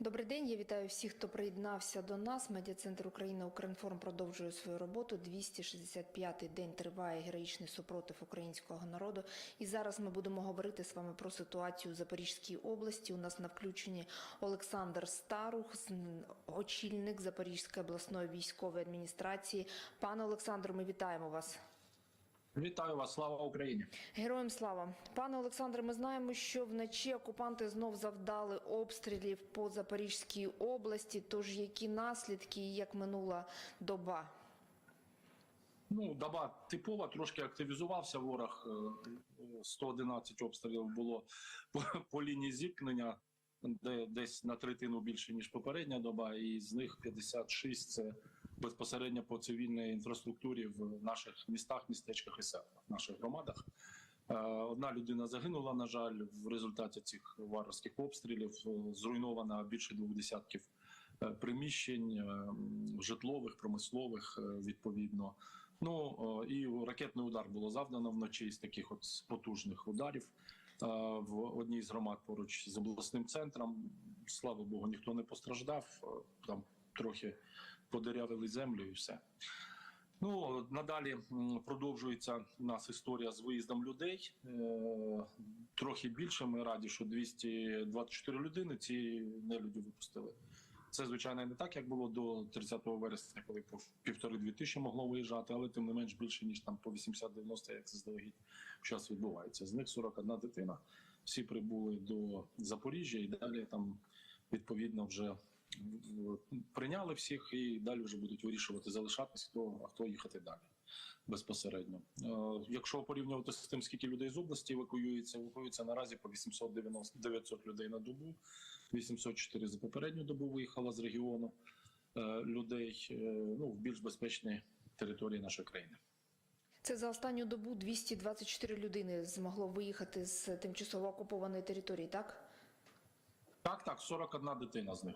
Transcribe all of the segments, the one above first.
Добрий день. Я вітаю всіх, хто приєднався до нас. Медіа-центр Україна Укрінформ продовжує свою роботу. 265-й день триває героїчний супротив українського народу. І зараз ми будемо говорити з вами про ситуацію в Запорізькій області. У нас на включенні Олександр Старух, очільник Запорізької обласної військової адміністрації. Пане Олександр, ми вітаємо вас. Вітаю вас, слава Україні! Героям слава, пане Олександре. Ми знаємо, що вночі окупанти знов завдали обстрілів по Запорізькій області. Тож які наслідки і як минула доба? Ну, доба типова, трошки активізувався ворог. е, 111 обстрілів було по, по лінії зіткнення, де десь на третину більше ніж попередня доба, і з них 56 – це безпосередньо по цивільній інфраструктурі в наших містах, містечках і селах, в наших громадах. Е, Одна людина загинула, на жаль, в результаті цих варварських обстрілів. Е, Зруйновано більше двох десятків е, приміщень житлових, промислових, відповідно. Ну і ракетний удар було завдано вночі з таких от потужних ударів в одній з громад поруч з обласним центром. Слава Богу, ніхто не постраждав. Там трохи подерявили землю і все. Ну надалі продовжується у нас історія з виїздом людей. Е, трохи більше. Ми раді, що 224 людини ці нелюді випустили. Це звичайно не так, як було до 30 вересня, коли по півтори-дві тисячі могло виїжджати, але тим не менш більше ніж там по 80-90, як це здалегідь зараз відбувається. З них 41 дитина. Всі прибули до Запоріжжя і далі там відповідно вже прийняли всіх, і далі вже будуть вирішувати залишатись, хто а хто їхати далі безпосередньо. Е, Якщо порівнювати з тим, скільки людей з області евакуюється, евакуюється наразі по 890 900 людей на добу. 804 за попередню добу виїхало з регіону е, людей е, ну, в більш безпечні території нашої країни. Це за останню добу 224 людини змогло виїхати з тимчасово окупованої території, так? Так, так, 41 дитина з них.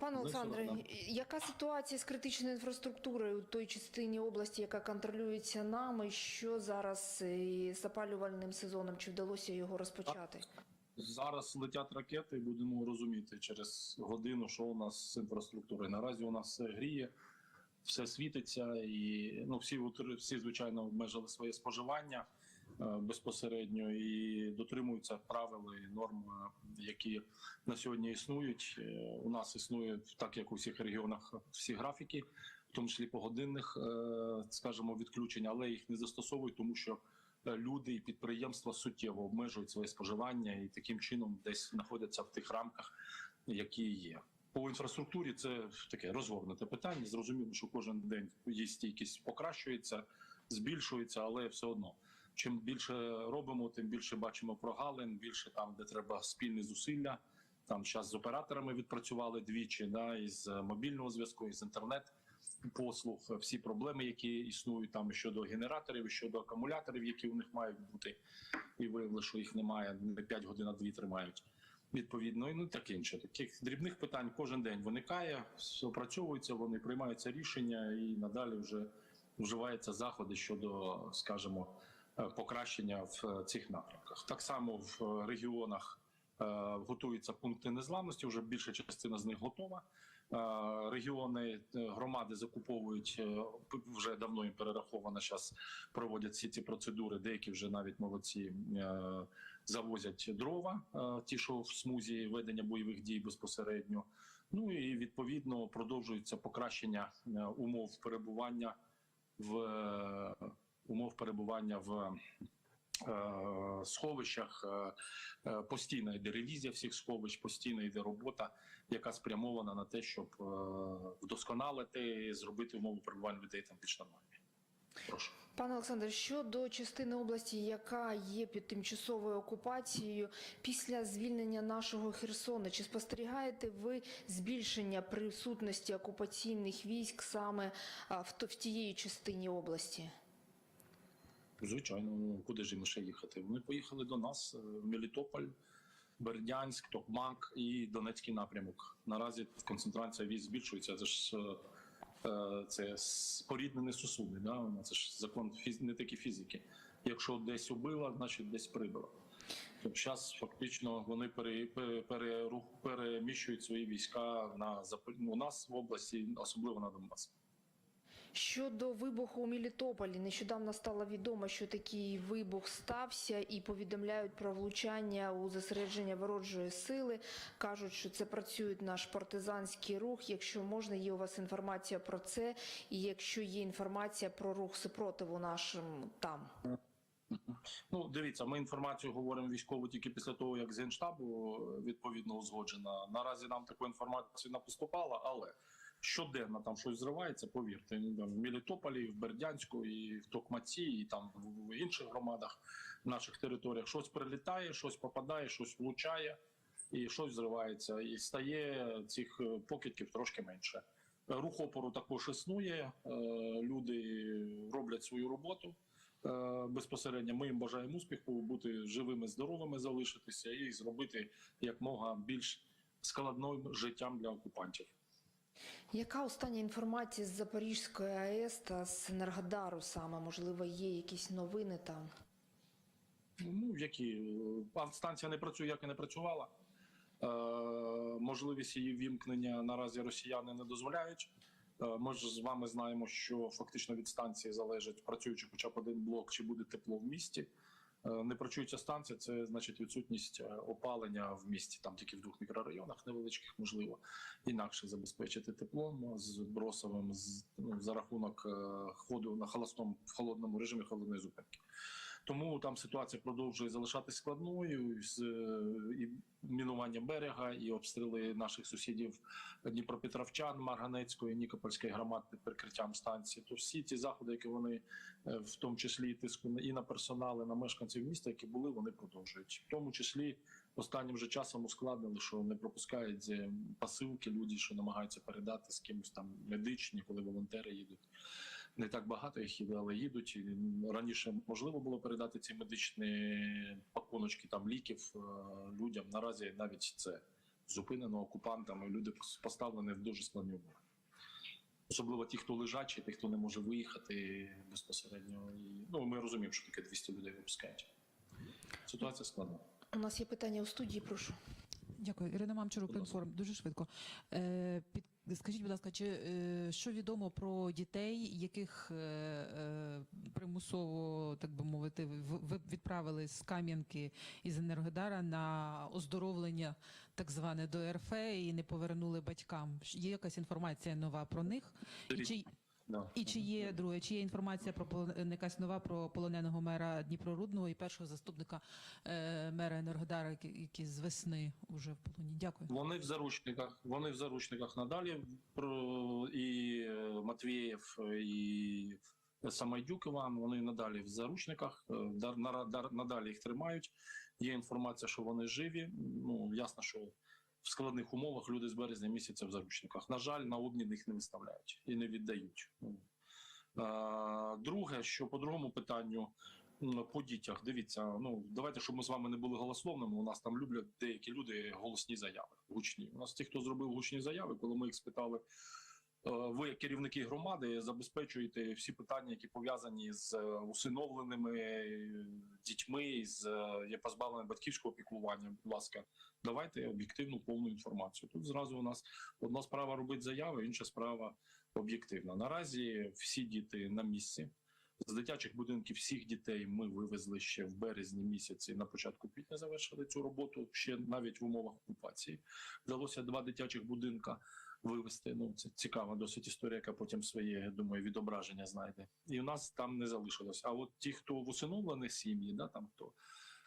Пане Олександре, яка ситуація з критичною інфраструктурою у той частині області, яка контролюється нами? Що зараз із запалювальним сезоном? Чи вдалося його розпочати? Зараз летять ракети, і будемо розуміти через годину, що у нас з інфраструктурою. Наразі у нас все гріє, все світиться, і ну всі всі звичайно обмежили своє споживання безпосередньо і дотримуються правил і норм, е, які на сьогодні існують. Е, У нас існує так, як у всіх регіонах, всі графіки, в тому числі погодинних, е, скажімо, відключень, але їх не застосовують, тому що е, люди і підприємства суттєво обмежують своє споживання і таким чином десь знаходяться в тих рамках, які є. По інфраструктурі це таке розгорнуте питання. Зрозуміло, що кожен день її стійкість покращується, збільшується, але все одно. Чим більше робимо, тим більше бачимо прогалин, більше там, де треба спільні зусилля. Там зараз з операторами відпрацювали двічі, да, із мобільного зв'язку, із інтернет послуг, всі проблеми, які існують там щодо генераторів, щодо акумуляторів, які у них мають бути, і виявили, що їх немає, не 5 годин, а 2 тримають. Відповідно, і ну так інше. Таких дрібних питань кожен день виникає, опрацьовуються, вони приймаються рішення, і надалі вже вживаються заходи щодо, скажімо, покращення в е, цих напрямках. Так само в е, регіонах е, готуються пункти незламності. Вже більша частина з них готова. Е, Регіони е, громади закуповують е, вже давно їм перераховано. Зараз проводять всі ці процедури. Деякі вже навіть молодці е, завозять дрова, е, ті, що в смузі ведення бойових дій безпосередньо. Ну і відповідно продовжується покращення е, умов перебування в е, умов перебування в е, сховищах. Е, е, Постійно йде ревізія всіх сховищ, постійно йде робота, яка спрямована на те, щоб вдосконалити, зробити умови перебування людей там більш нормальні. Прошу. Пане Олександре, щодо частини області, яка є під тимчасовою окупацією, після звільнення нашого Херсона, чи спостерігаєте ви збільшення присутності окупаційних військ саме в, в тієї частині області? Звичайно, ну куди ж їм ще їхати? Вони поїхали до нас е, в Мелітополь, Бердянськ, Токмак і Донецький напрямок. Наразі концентрація військ збільшується. Це ж е, е, це споріднені сусуди. Да? Це ж закон фіз... не тільки фізики. Якщо десь убило, значить десь прибило. Зараз фактично вони пере, пере, переміщують свої війська на у нас в області, особливо на Донбас. Щодо вибуху у Мелітополі, нещодавно стало відомо, що такий вибух стався, і повідомляють про влучання у зосередження ворожої сили. кажуть, що це працює наш партизанський рух. Якщо можна, є у вас інформація про це, і якщо є інформація про рух супротиву нашим там. Ну, дивіться, ми інформацію говоримо військову тільки після того, як з генштабу е, відповідно узгоджена. Наразі нам таку інформацію не поступало, але щоденно там щось зривається, повірте. В Мелітополі, в Бердянську, і в Токмаці, і там в інших громадах, в наших територіях щось прилітає, щось попадає, щось влучає, і щось зривається. І стає цих е, покидьків трошки менше. Рух опору також існує. е, Люди роблять свою роботу е, безпосередньо. Ми їм бажаємо успіху, бути живими, здоровими, залишитися і зробити якмога більш складним життям для окупантів. Яка остання інформація з Запорізької АЕС та з Енергодару саме? Можливо, є якісь новини там? Ну які е, станція не працює, як і не працювала. Е, можливість її вімкнення наразі росіяни не дозволяють. Е, Ми ж з вами знаємо, що фактично від станції залежить, працюючи хоча б один блок, чи буде тепло в місті. Е, Не працююча станція це значить відсутність е, опалення в місті, там тільки в двох мікрорайонах невеличких, можливо, інакше забезпечити теплом з бросовим з, ну, за рахунок е, ходу на холостому в холодному режимі холодної зупинки. Тому там ситуація продовжує залишатись складною з е, і мінуванням берега, і обстріли наших сусідів Дніпропетровчан, Марганецької, Нікопольської громад під прикриттям станції. То всі ті заходи, які вони е, в тому числі тиску і на персонал, і на мешканців міста, які були, вони продовжують. В тому числі останнім же часом ускладнили, що не пропускають посилки люди, що намагаються передати з кимось там медичні, коли волонтери їдуть. Не так багато їх їде, але їдуть. І раніше можливо було передати ці медичні пакуночки там ліків е, людям. Наразі навіть це зупинено окупантами. Люди поставлені в дуже складні умови. Особливо ті, хто лежачі, ті, хто не може виїхати безпосередньо. І, ну, ми розуміємо, що таке 200 людей випускають. Ситуація складна. У нас є питання у студії, прошу. Дякую, Ірина Мамчур, Будь ласка. Дуже швидко. Е, під, скажіть, будь ласка, чи е, що відомо про дітей, яких е, е, примусово, так би мовити, ви відправили з Кам'янки із Енергодара на оздоровлення, так зване до РФ, і не повернули батькам? Є якась інформація нова про них? І чи. І чи є друге, чи є інформація про полон- якась нова про полоненого мера Дніпрорудного і першого заступника е, мера Енергодара, які, з весни вже в полоні? Дякую. Вони в заручниках. Вони в заручниках надалі. Про і е, Матвієв, е, і Самайдюк Іван. Вони надалі в заручниках. е, дар- дар- Надалі їх тримають. Є інформація, що вони живі. Ну ясно, що в складних умовах люди з березня місяця в заручниках. На жаль, на обмін їх не виставляють і не віддають. Ну, Друге, що по другому питанню. По дітях, дивіться, ну давайте, щоб ми з вами не були голословними. У нас там люблять деякі люди голосні заяви, гучні. У нас ті, хто зробив гучні заяви, коли ми їх спитали, ви, як керівники громади, забезпечуєте всі питання, які пов'язані з е, усиновленими е, дітьми, з е, є позбавленими батьківського піклування. Будь ласка, давайте об'єктивну повну інформацію. Тут зразу у нас одна справа робить заяви, інша справа об'єктивна. Наразі всі діти на місці. З дитячих будинків всіх дітей ми вивезли ще в березні місяці. На початку квітня завершили цю роботу. Ще навіть в умовах окупації вдалося два дитячих будинка вивезти. Ну це цікава досить історія, яка потім своє я думаю відображення знайде. І у нас там не залишилось. А от ті, хто в усиновлених сім'ї, да там хто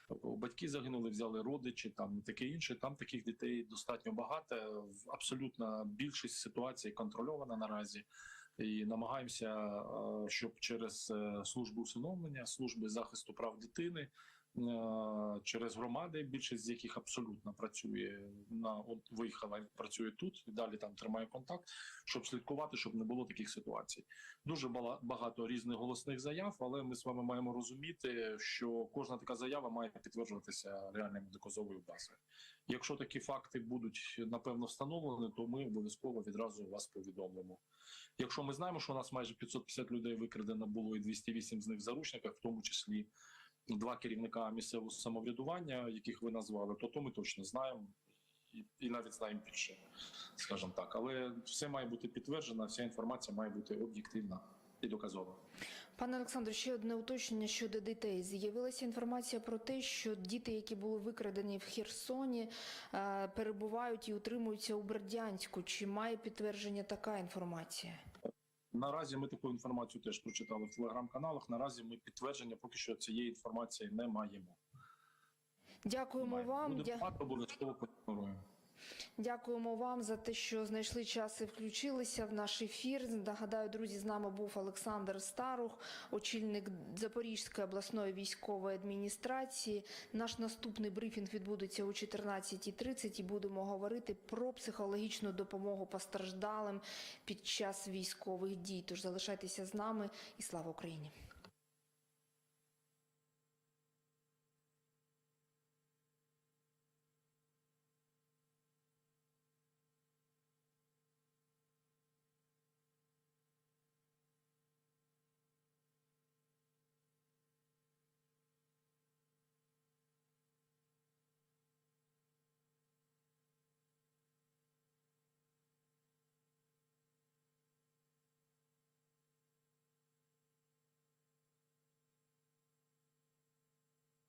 тобто батьки загинули, взяли родичі, там таке інше. Там таких дітей достатньо багато. Абсолютна більшість ситуацій контрольована наразі. І намагаємося, е, щоб через е, службу усиновлення, служби захисту прав дитини, через громади, більшість з яких абсолютно працює на от виїхала працює тут, і далі там тримає контакт, щоб слідкувати, щоб не було таких ситуацій. Дуже бала- багато різних голосних заяв, але ми з вами маємо розуміти, що кожна така заява має підтверджуватися реальною доказовою базою. Якщо такі факти будуть напевно встановлені, то ми обов'язково відразу вас повідомимо. Якщо ми знаємо, що у нас майже 550 людей викрадено було і 208 з них в заручниках, в тому числі два керівника місцевого самоврядування, яких ви назвали, то то ми точно знаємо і, і навіть знаємо більше, скажімо так. Але все має бути підтверджено, вся інформація має бути об'єктивна і доказова. Пане Олександр, ще одне уточнення щодо дітей. З'явилася інформація про те, що діти, які були викрадені в Херсоні, е, перебувають і утримуються у Бердянську. Чи має підтвердження така інформація? Наразі ми таку інформацію теж прочитали в телеграм-каналах. Наразі ми підтвердження поки що цієї інформації не маємо. Дякуємо Маємо. вам. Буде багато, обов'язково поінформуємо. Дякуємо вам за те, що знайшли час і включилися в наш ефір. Нагадаю, друзі, з нами був Олександр Старух, очільник Запорізької обласної військової адміністрації. Наш наступний брифінг відбудеться о 14.30 і будемо говорити про психологічну допомогу постраждалим під час військових дій. Тож залишайтеся з нами і слава Україні.